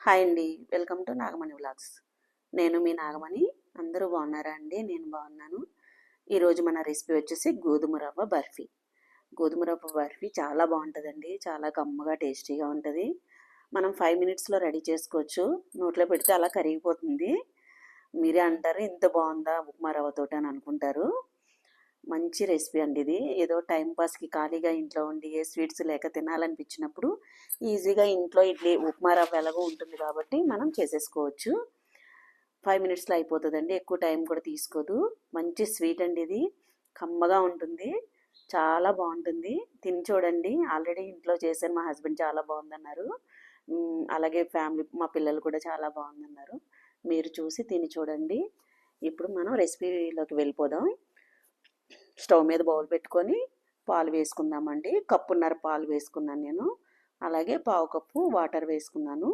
Hi అండి. Welcome to Nagamani vlogs. నేను మీ నాగమణి. అందరూ బాగున్నారా అండి? నేను బాగున్నాను. ఈరోజు మన రెసిపీ వచ్చేసి గోధుమ రవ్వ బర్ఫీ. గోధుమ రవ్వ బర్ఫీ చాలా బాగుంటుందండి. చాలా కమ్మగా టేస్టీగా ఉంటుంది. మనం ఫైవ్ మినిట్స్లో రెడీ చేసుకోవచ్చు. నోట్లో పెడితే అలా కరిగిపోతుంది. మీరే అంటారు ఇంత బాగుందా ఉప్మా రవ్వతోటి అని అనుకుంటారు. మంచి రెసిపీ అండి ఇది. ఏదో టైంపాస్కి ఖాళీగా ఇంట్లో ఉండి ఏ స్వీట్స్ లేక తినాలనిపించినప్పుడు ఈజీగా ఇంట్లో ఇడ్లీ ఉప్మా రవ్వ ఎలాగో ఉంటుంది కాబట్టి మనం చేసేసుకోవచ్చు. ఫైవ్ మినిట్స్లో అయిపోతుందండి. ఎక్కువ టైం కూడా తీసుకోదు. మంచి స్వీట్ అండి ఇది. కమ్మగా ఉంటుంది. చాలా బాగుంటుంది. తిని చూడండి. ఆల్రెడీ ఇంట్లో చేశాను. మా హస్బెండ్ చాలా బాగుందన్నారు. అలాగే ఫ్యామిలీ మా పిల్లలు కూడా చాలా బాగుందన్నారు. మీరు చూసి తిని చూడండి. ఇప్పుడు మనం రెసిపీలోకి వెళ్ళిపోదాం. స్టవ్ మీద బౌల్ పెట్టుకొని పాలు వేసుకుందామండి. కప్పున్నర పాలు వేసుకున్నాను నేను. అలాగే పావు కప్పు వాటర్ వేసుకున్నాను.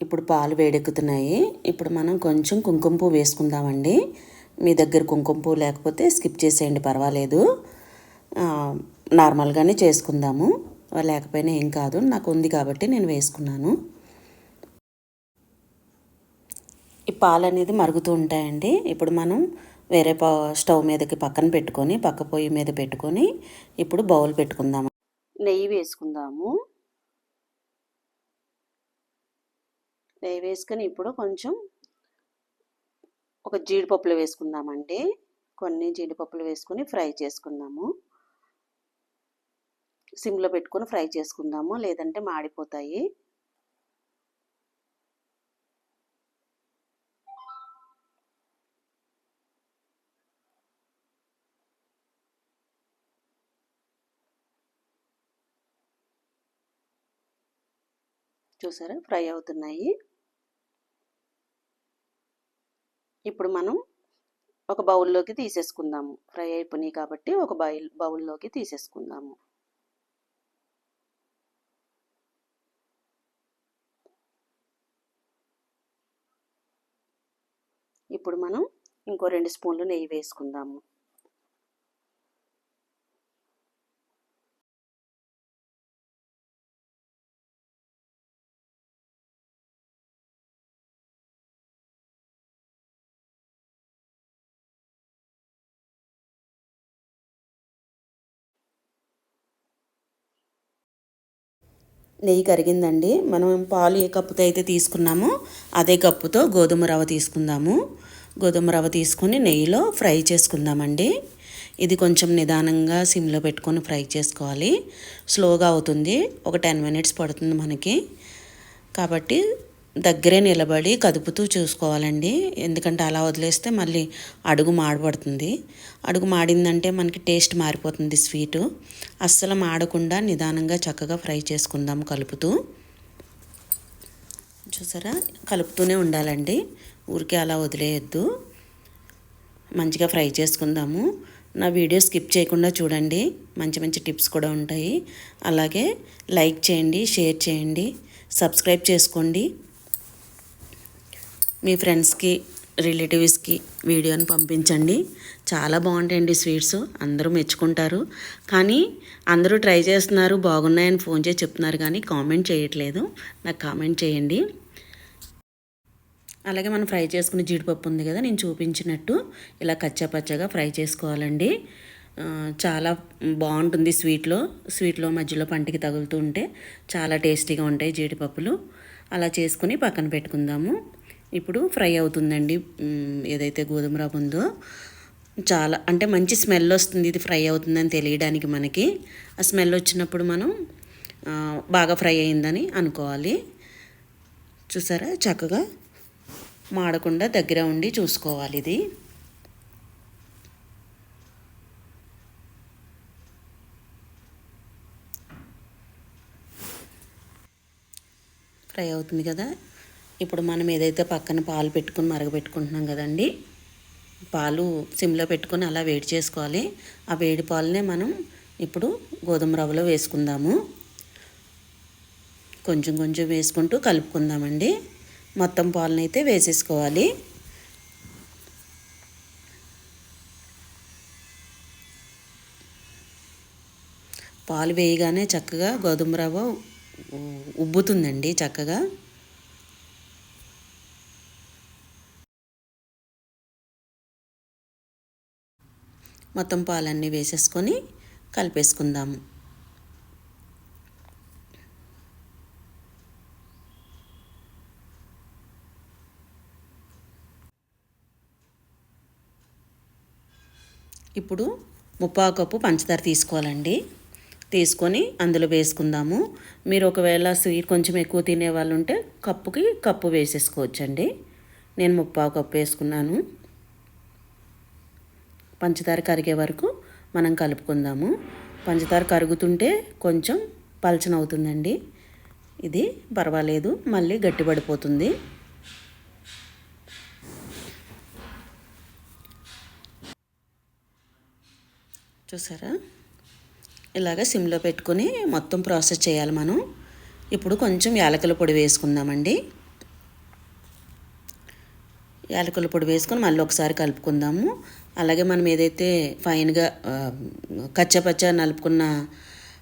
ఇప్పుడు పాలు వేడెక్కుతున్నాయి. ఇప్పుడు మనం కొంచెం కుంకుమ పువ్వు వేసుకుందామండి. మీ దగ్గర కుంకుమ పువ్వు లేకపోతే స్కిప్ చేసేయండి పర్వాలేదు. నార్మల్గానే చేసుకుందాము. లేకపోయినా ఏం కాదు. నాకు ఉంది కాబట్టి నేను వేసుకున్నాను. ఈ పాలు అనేది మరుగుతూ ఉంటాయండి. ఇప్పుడు మనం వేరే పా స్టవ్ మీదకి పక్కన పెట్టుకొని పక్క పొయ్యి మీద పెట్టుకొని ఇప్పుడు బౌల్ పెట్టుకుందాము? నెయ్యి వేసుకుందాము. నెయ్యి వేసుకొని ఇప్పుడు కొంచెం ఒక జీడిపప్పులు వేసుకుందామండి. కొన్ని జీడిపప్పులు వేసుకొని ఫ్రై చేసుకుందాము. సిమ్లో పెట్టుకొని ఫ్రై చేసుకుందాము. లేదంటే మాడిపోతాయి. చూసారా? ఫ్రై అవుతున్నాయి. ఇప్పుడు మనం ఒక బౌల్లోకి తీసేసుకుందాము. ఫ్రై అయిపోయినాయి కాబట్టి ఒక బౌల్ బౌల్లోకి తీసేసుకుందాము. ఇప్పుడు మనం ఇంకో రెండు స్పూన్లు నెయ్యి వేసుకుందాము. నెయ్యి కరిగిందండి. మనం పాలు ఏ కప్పుతో అయితే తీసుకున్నామో అదే కప్పుతో గోధుమ రవ్వ తీసుకుందాము. గోధుమ రవ్వ తీసుకొని నెయ్యిలో ఫ్రై చేసుకుందామండి. ఇది కొంచెం నిదానంగా సిమ్లో పెట్టుకొని ఫ్రై చేసుకోవాలి. స్లోగా అవుతుంది. ఒక టెన్ మినిట్స్ పడుతుంది మనకి. కాబట్టి దగ్గరే నిలబడి కదుపుతూ చూసుకోవాలండి. ఎందుకంటే అలా వదిలేస్తే మళ్ళీ అడుగు మాడబడుతుంది. అడుగు మాడిందంటే మనకి టేస్ట్ మారిపోతుంది స్వీటు. అస్సలు మాడకుండా నిదానంగా చక్కగా ఫ్రై చేసుకుందాం కలుపుతూ. చూసారా? కలుపుతూనే ఉండాలండి. ఊరికే అలా వదిలేయద్దు. మంచిగా ఫ్రై చేసుకుందాము. నా వీడియో స్కిప్ చేయకుండా చూడండి. మంచి మంచి టిప్స్ కూడా ఉంటాయి. అలాగే లైక్ చేయండి షేర్ చేయండి సబ్స్క్రైబ్ చేసుకోండి. మీ ఫ్రెండ్స్కి రిలేటివ్స్కి వీడియోని పంపించండి. చాలా బాగుంటాయండి స్వీట్స్. అందరూ మెచ్చుకుంటారు. కానీ అందరూ ట్రై చేస్తున్నారు బాగున్నాయని ఫోన్ చేసి చెప్తున్నారు కానీ కామెంట్ చేయట్లేదు. నాకు కామెంట్ చేయండి. అలాగే మనం ఫ్రై చేసుకున్న జీడిపప్పు ఉంది కదా నేను చూపించినట్టు ఇలా కచ్చాపచ్చగా ఫ్రై చేసుకోవాలండి. చాలా బాగుంటుంది స్వీట్లో. స్వీట్లో మధ్యలో పంటికి తగులుతూ ఉంటే చాలా టేస్టీగా ఉంటాయి జీడిపప్పులు. అలా చేసుకుని పక్కన పెట్టుకుందాము. ఇప్పుడు ఫ్రై అవుతుందండి. ఏదైతే గోధుమ రవ్వ ఉందో. చాలా అంటే మంచి స్మెల్ వస్తుంది ఇది ఫ్రై అవుతుందని తెలియడానికి మనకి. ఆ స్మెల్ వచ్చినప్పుడు మనం బాగా ఫ్రై అయిందని అనుకోవాలి. చూసారా? చక్కగా మాడకుండా దగ్గర ఉండి చూసుకోవాలి ఇది. ఫ్రై అవుతుంది కదా? ఇప్పుడు మనం ఏదైతే పక్కన పాలు పెట్టుకుని మరగపెట్టుకుంటున్నాం కదండి పాలు సిమ్లో పెట్టుకొని అలా వేడి చేసుకోవాలి. ఆ వేడి పాలనే మనం ఇప్పుడు గోధుమ రవ్వలో వేసుకుందాము. కొంచెం కొంచెం వేసుకుంటూ కలుపుకుందామండి. మొత్తం పాలనైతే వేసేసుకోవాలి. పాలు వేయగానే చక్కగా గోధుమ రవ్వ ఉబ్బుతుందండి చక్కగా. మొత్తం పాలన్నీ వేసేసుకొని కలిపేసుకుందాము ఇప్పుడు ముప్పావు కప్పు పంచదార తీసుకోవాలండి. తీసుకొని అందులో వేసుకుందాము. మీరు ఒకవేళ స్వీట్ కొంచెం ఎక్కువ తినే వాళ్ళు ఉంటే కప్పుకి కప్పు వేసేసుకోవచ్చండి. నేను ముప్పావు కప్పు వేసుకున్నాను. పంచదార కరిగే వరకు మనం కలుపుకుందాము. పంచదార కరుగుతుంటే కొంచెం పలచన అవుతుందండి ఇది పర్వాలేదు మళ్ళీ గట్టిపడిపోతుంది. చూసారా? ఇలాగ సిమ్లో పెట్టుకొని మొత్తం ప్రాసెస్ చేయాలి మనం. ఇప్పుడు కొంచెం యాలకుల పొడి వేసుకుందామండి. యాలకుల పొడి వేసుకొని మళ్ళీ ఒకసారి కలుపుకుందాము. అలాగే మనం ఏదైతే ఫైన్గా కచ్చపచ్చ నలుపుకున్న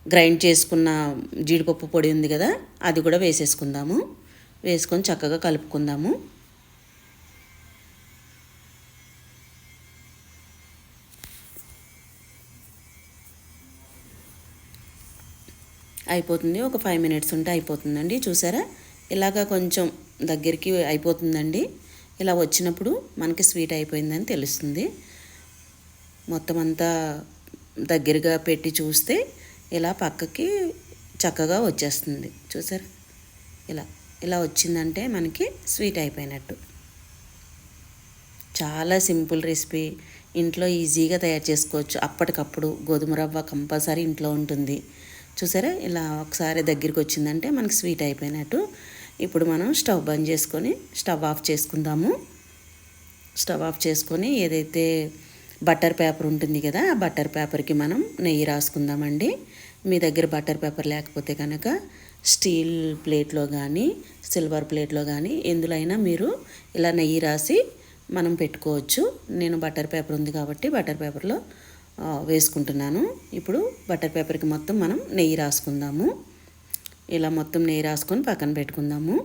గ్రైండ్ చేసుకున్న జీడిపప్పు పొడి ఉంది కదా అది కూడా వేసేసుకుందాము. వేసుకొని చక్కగా కలుపుకుందాము. అయిపోతుంది. ఒక ఫైవ్ మినిట్స్ ఉంటే అయిపోతుందండి. చూసారా? ఇలాగా కొంచెం దగ్గరికి అయిపోతుందండి. ఇలా వచ్చినప్పుడు మనకి స్వీట్ అయిపోయిందని తెలుస్తుంది. మొత్తం అంతా దగ్గరగా పెట్టి చూస్తే ఇలా పక్కకి చక్కగా వచ్చేస్తుంది. చూసారా? ఇలా ఇలా వచ్చిందంటే మనకి స్వీట్ అయిపోయినట్టు. చాలా సింపుల్ రెసిపీ. ఇంట్లో ఈజీగా తయారు చేసుకోవచ్చు. అప్పటికప్పుడు గోధుమ రవ్వ కంపల్సరీ ఇంట్లో ఉంటుంది. చూసారా? ఇలా ఒకసారి దగ్గరికి వచ్చిందంటే మనకి స్వీట్ అయిపోయినట్టు. ఇప్పుడు మనం స్టవ్ బంద్ చేసుకొని స్టవ్ ఆఫ్ చేసుకుందాము. స్టవ్ ఆఫ్ చేసుకొని ఏదైతే బట్టర్ పేపర్ ఉంటుంది కదా ఆ బటర్ పేపర్కి మనం నెయ్యి రాసుకుందామండి. మీ దగ్గర బట్టర్ పేపర్ లేకపోతే కనుక స్టీల్ ప్లేట్లో కానీ సిల్వర్ ప్లేట్లో కానీ ఎందులో అయినా మీరు ఇలా నెయ్యి రాసి మనం పెట్టుకోవచ్చు. నేను బట్టర్ పేపర్ ఉంది కాబట్టి బటర్ పేపర్లో వేసుకుంటున్నాను. ఇప్పుడు బట్టర్ పేపర్కి మొత్తం మనం నెయ్యి రాసుకుందాము. ఇలా మొత్తం నెయ్యి రాసుకొని పక్కన పెట్టుకుందాము.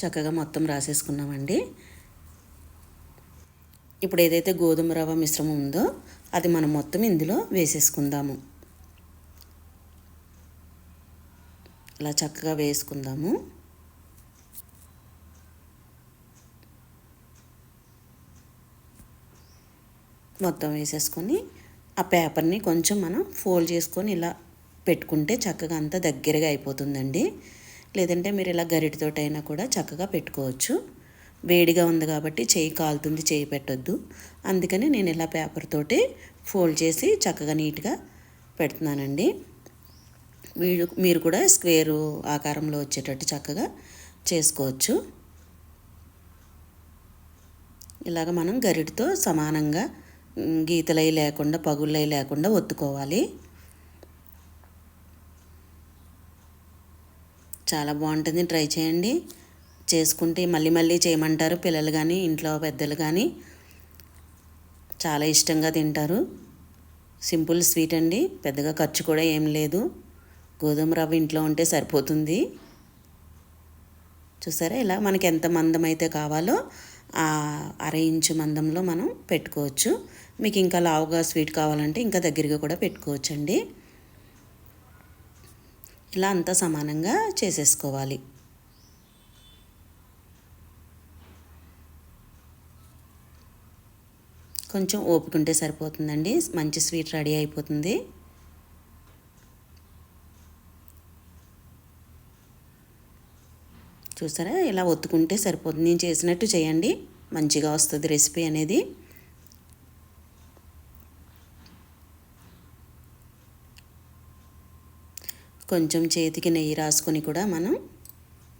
చక్కగా మొత్తం రాసేసుకున్నామండి. ఇప్పుడు ఏదైతే గోధుమ రవ్వ మిశ్రమం ఉందో అది మనం మొత్తం ఇందులో వేసేసుకుందాము. ఇలా చక్కగా వేసుకుందాము. మొత్తం వేసేసుకొని ఆ పేపర్ని కొంచెం మనం ఫోల్డ్ చేసుకొని ఇలా పెట్టుకుంటే చక్కగా అంతా దగ్గరగా అయిపోతుందండి. లేదంటే మీరు ఇలా గరిటితోటైనా కూడా చక్కగా పెట్టుకోవచ్చు. వేడిగా ఉంది కాబట్టి చేయి కాలుతుంది చేయి పెట్టొద్దు. అందుకని నేను ఇలా పేపర్ తోటి ఫోల్డ్ చేసి చక్కగా నీట్గా పెడుతున్నానండి. మీరు మీరు కూడా స్క్వేరు ఆకారంలో వచ్చేటట్టు చక్కగా చేసుకోవచ్చు. ఇలాగ మనం గరిటితో సమానంగా గీతలై లేకుండా పగుళ్ళై లేకుండా ఒత్తుకోవాలి. చాలా బాగుంటుంది. ట్రై చేయండి. చేసుకుంటే మళ్ళీ మళ్ళీ చేయమంటారు. పిల్లలు కానీ ఇంట్లో పెద్దలు కానీ చాలా ఇష్టంగా తింటారు. సింపుల్ స్వీట్ అండి. పెద్దగా ఖర్చు కూడా ఏం లేదు. గోధుమ రవ్వ ఇంట్లో ఉంటే సరిపోతుంది. చూసారా? ఇలా మనకి ఎంత మందం అయితే కావాలో ఆ అర ఇంచు మందంలో మనం పెట్టుకోవచ్చు. మీకు ఇంకా లావుగా స్వీట్ కావాలంటే ఇంకా దగ్గరగా కూడా పెట్టుకోవచ్చండి. ఇలా అంతా సమానంగా చేసేసుకోవాలి. కొంచెం ఓపుకుంటే సరిపోతుందండి. మంచి స్వీట్ రెడీ అయిపోతుంది. చూసారా? ఇలా ఒత్తుకుంటే సరిపోతుంది. నేను చేసినట్టు చేయండి. మంచిగా వస్తుంది రెసిపీ అనేది. కొంచెం చేతికి నెయ్యి రాసుకొని కూడా మనం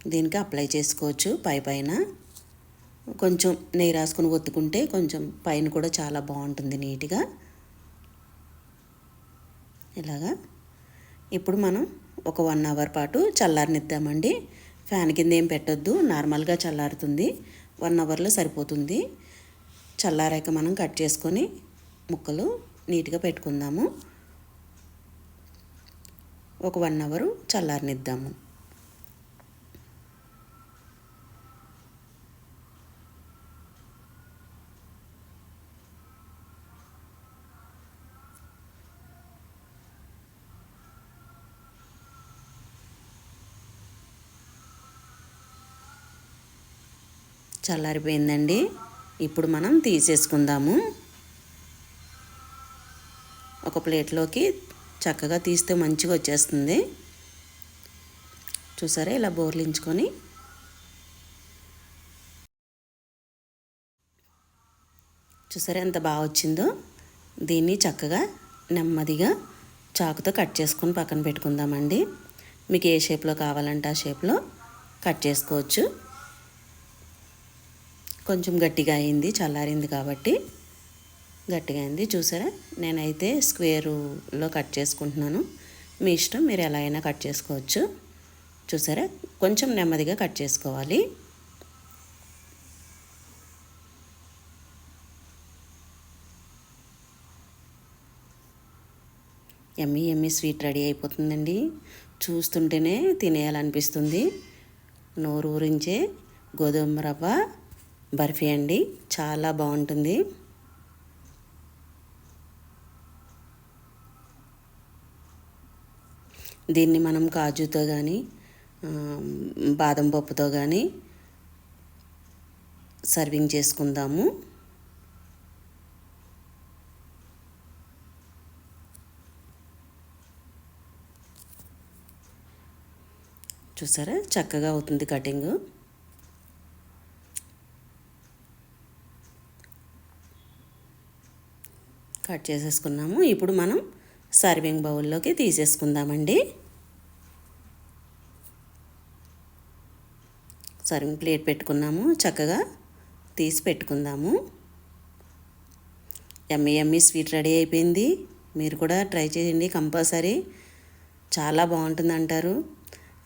దీనికి అప్లై చేసుకోవచ్చు పై పైన. కొంచెం నెయ్యి రాసుకొని ఒత్తుకుంటే కొంచెం పైన కూడా చాలా బాగుంటుంది నీట్గా. ఇలాగా. ఇప్పుడు మనం ఒక వన్ అవర్ పాటు చల్లారనిద్దామండి. ఫ్యాన్ కింద ఏం పెట్టొద్దు నార్మల్గా చల్లారుతుంది. వన్ అవర్లో సరిపోతుంది. చల్లారాక మనం కట్ చేసుకొని ముక్కలు నీట్గా పెట్టుకుందాము. ఒక వన్ అవరు చల్లారనిద్దాము. చల్లారిపోయిందండి. ఇప్పుడు మనం తీసేసుకుందాము. ఒక ప్లేట్లోకి చక్కగా తీస్తే మంచిగా వచ్చేస్తుంది. చూసారా? ఇలా బోర్లించుకొని. చూసారా ఎంత బాగా వచ్చిందో? దీన్ని చక్కగా నెమ్మదిగా చాకుతో కట్ చేసుకొని పక్కన పెట్టుకుందామండి. మీకు ఏ షేప్లో కావాలంటే ఆ షేప్లో కట్ చేసుకోవచ్చు. కొంచెం గట్టిగా అయింది చల్లారింది కాబట్టి. గట్టిగా అయింది. చూసారా? నేనైతే స్క్వేరులో కట్ చేసుకుంటున్నాను. మీ ఇష్టం మీరు ఎలా అయినా కట్ చేసుకోవచ్చు. చూసారా? కొంచెం నెమ్మదిగా కట్ చేసుకోవాలి. ఎమ్మీ ఎమ్మి స్వీట్ రెడీ అయిపోతుందండి. చూస్తుంటేనే తినేయాలనిపిస్తుంది. నోరు ఊరించే గోధుమ రవ్వ బర్ఫీ అండి. చాలా బాగుంటుంది. దీన్ని మనం కాజుతో కానీ బాదం పప్పుతో కానీ సర్వింగ్ చేసుకుందాము. చూసారా? చక్కగా అవుతుంది కటింగ్. కట్ చేసేసుకున్నాము. ఇప్పుడు మనం సర్వింగ్ బౌల్లోకి తీసేసుకుందామండి. సర్వింగ్ ప్లేట్ పెట్టుకున్నాము చక్కగా తీసి పెట్టుకుందాము. ఎమ్మి ఎమ్మి స్వీట్ రెడీ అయిపోయింది. మీరు కూడా ట్రై చేయండి కంపల్సరీ. చాలా బాగుంటుంది అంటారు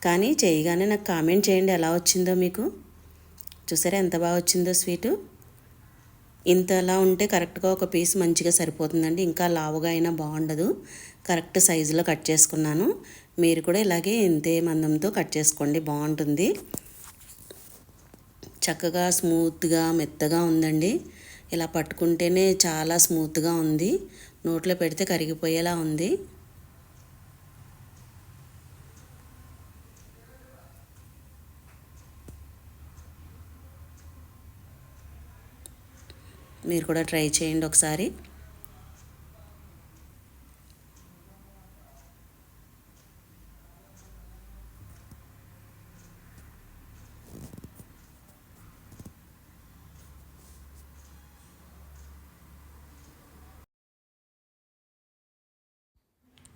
కానీ చేయగానే నాకు కామెంట్ చేయండి ఎలా వచ్చిందో మీకు. చూసారా ఎంత బాగా వచ్చిందో స్వీటు? ఇంతలా ఉంటే కరెక్ట్గా ఒక పీస్ మంచిగా సరిపోతుందండి. ఇంకా లావుగా అయినా బాగుండదు. కరెక్ట్ సైజులో కట్ చేసుకున్నాను. మీరు కూడా ఇలాగే ఇంతే మందంతో కట్ చేసుకోండి. బాగుంటుంది. చక్కగా స్మూత్గా మెత్తగా ఉందండి. ఇలా పట్టుకుంటేనే చాలా స్మూత్గా ఉంది. నోట్లో పెడితే కరిగిపోయేలా ఉంది. మీరు కూడా ట్రై చేయండి ఒకసారి.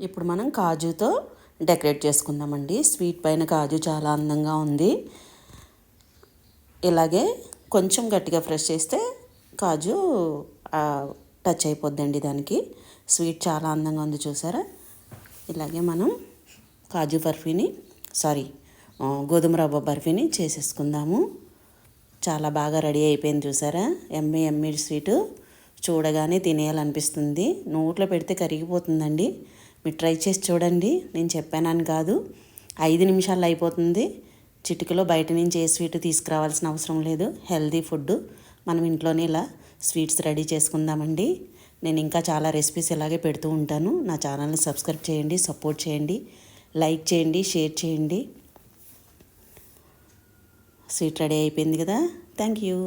ఇప్పుడు మనం కాజుతో డెకరేట్ చేసుకుందామండి. స్వీట్ పైన కాజు చాలా అందంగా ఉంది. ఇలాగే కొంచెం గట్టిగా ఫ్రెష్ చేస్తే కాజు టచ్ అయిపోద్దండి దానికి. స్వీట్ చాలా అందంగా ఉంది చూసారా? ఇలాగే మనం కాజు బర్ఫీని సారీ గోధుమ రవ్వ బర్ఫీని చేసేసుకుందాము. చాలా బాగా రెడీ అయిపోయింది చూసారా? ఎమ్మె ఎమ్మె స్వీటు. చూడగానే తినేయాలనిపిస్తుంది. నోట్లో పెడితే కరిగిపోతుందండి. మీరు ట్రై చేసి చూడండి. నేను చెప్పానని కాదు. ఐదు నిమిషాల్లో అయిపోతుంది. చిటికలో బయట నుంచి ఏ స్వీట్ తీసుకురావాల్సిన అవసరం లేదు. హెల్దీ ఫుడ్ మనం ఇంట్లోనే ఇలా స్వీట్స్ రెడీ చేసుకుందామండి. నేను ఇంకా చాలా రెసిపీస్ ఇలాగే పెడుతూ ఉంటాను. నా ఛానల్ని సబ్స్క్రైబ్ చేయండి సపోర్ట్ చేయండి లైక్ చేయండి షేర్ చేయండి. స్వీట్ రెడీ అయిపోయింది కదా. Thank you.